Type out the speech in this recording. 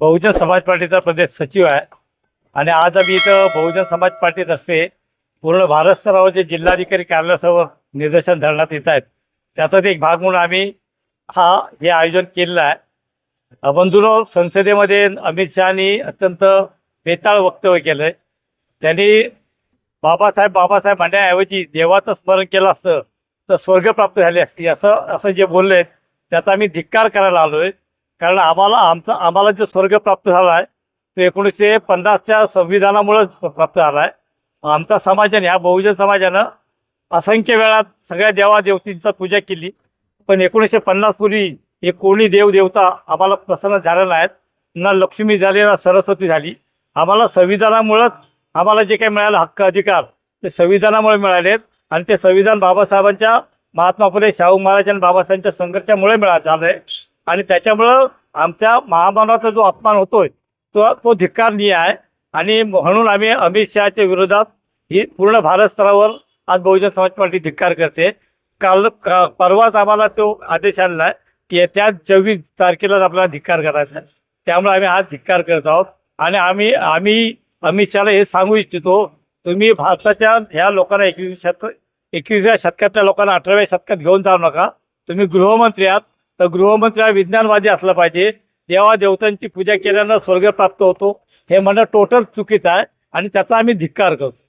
बहुजन समाज पार्टीचा प्रदेश सचिव आहे. आणि आज आम्ही इथं बहुजन समाज पार्टीतर्फे पूर्ण भारत स्तरावर जे जिल्हाधिकारी कार्यालयासमोर निदर्शन धरण्यात येत आहेत. त्याचाच एक भाग म्हणून आम्ही हा हे आयोजन केलेलं आहे. बंधूनो संसदेमध्ये अमित शहानी अत्यंत बेताळ वक्तव्य केलं आहे त्यांनी बाबासाहेब बाबासाहेब म्हणण्याऐवजी देवाचं स्मरण केलं असतं तर स्वर्ग प्राप्त झाली असती असं असं जे बोलले आहेत त्याचा आम्ही धिक्कार करायला आलो आहे कारण आम्हाला आमचा आम्हाला जो स्वर्ग प्राप्त झाला आहे तो एकोणीसशे पन्नासच्या संविधानामुळेच प्राप्त झाला आहे आमचा समाजाने ह्या बहुजन समाजानं असंख्य वेळा सगळ्या देवादेवतींचा पूजा केली. पण एकोणीसशे पन्नास पूर्वी हे कोणी देवदेवता आम्हाला प्रसन्न झाल्या नाहीत. ना लक्ष्मी झाली ना सरस्वती झाली. आम्हाला संविधानामुळंच आम्हाला जे काही मिळालं हक्क अधिकार ते संविधानामुळे मिळाले आहेत आणि ते संविधान बाबासाहेबांच्या महात्मा फुले शाहू महाराज आणि बाबासाहेबांच्या संघर्षामुळे मिळा झालं आहे. आणि त्याच्यामुळं आमच्या महामानवाचा जो अपमान होतोय तो तो धिक्कारनीय आहे. आणि म्हणून आम्ही अमित शहाच्या विरोधात ही पूर्ण भारत स्तरावर आज बहुजन समाज पार्टी धिक्कार करते. काल का परवाच आम्हाला तो आदेश आणला आहे की त्या चोवीस तारखेलाच आपल्याला धिक्कार करायचा आहे. त्यामुळे आम्ही आज धिक्कार करत आहोत. आणि आम्ही आम्ही अमित शहाला हे सांगू इच्छितो तुम्ही भारताच्या ह्या लोकांना एकवीस शतक एकविसाव्या शतकातल्या लोकांना अठराव्या शतकात घेऊन जाऊ नका. तुम्ही गृहमंत्री आहात तर गृहमंत्री हा विज्ञानवादी असला पाहिजे. देवा देवतांची पूजा केल्यानं स्वर्ग प्राप्त होतो. हे म्हणणं टोटल चुकीचं आहे आणि त्याचा आम्ही धिक्कार करतो.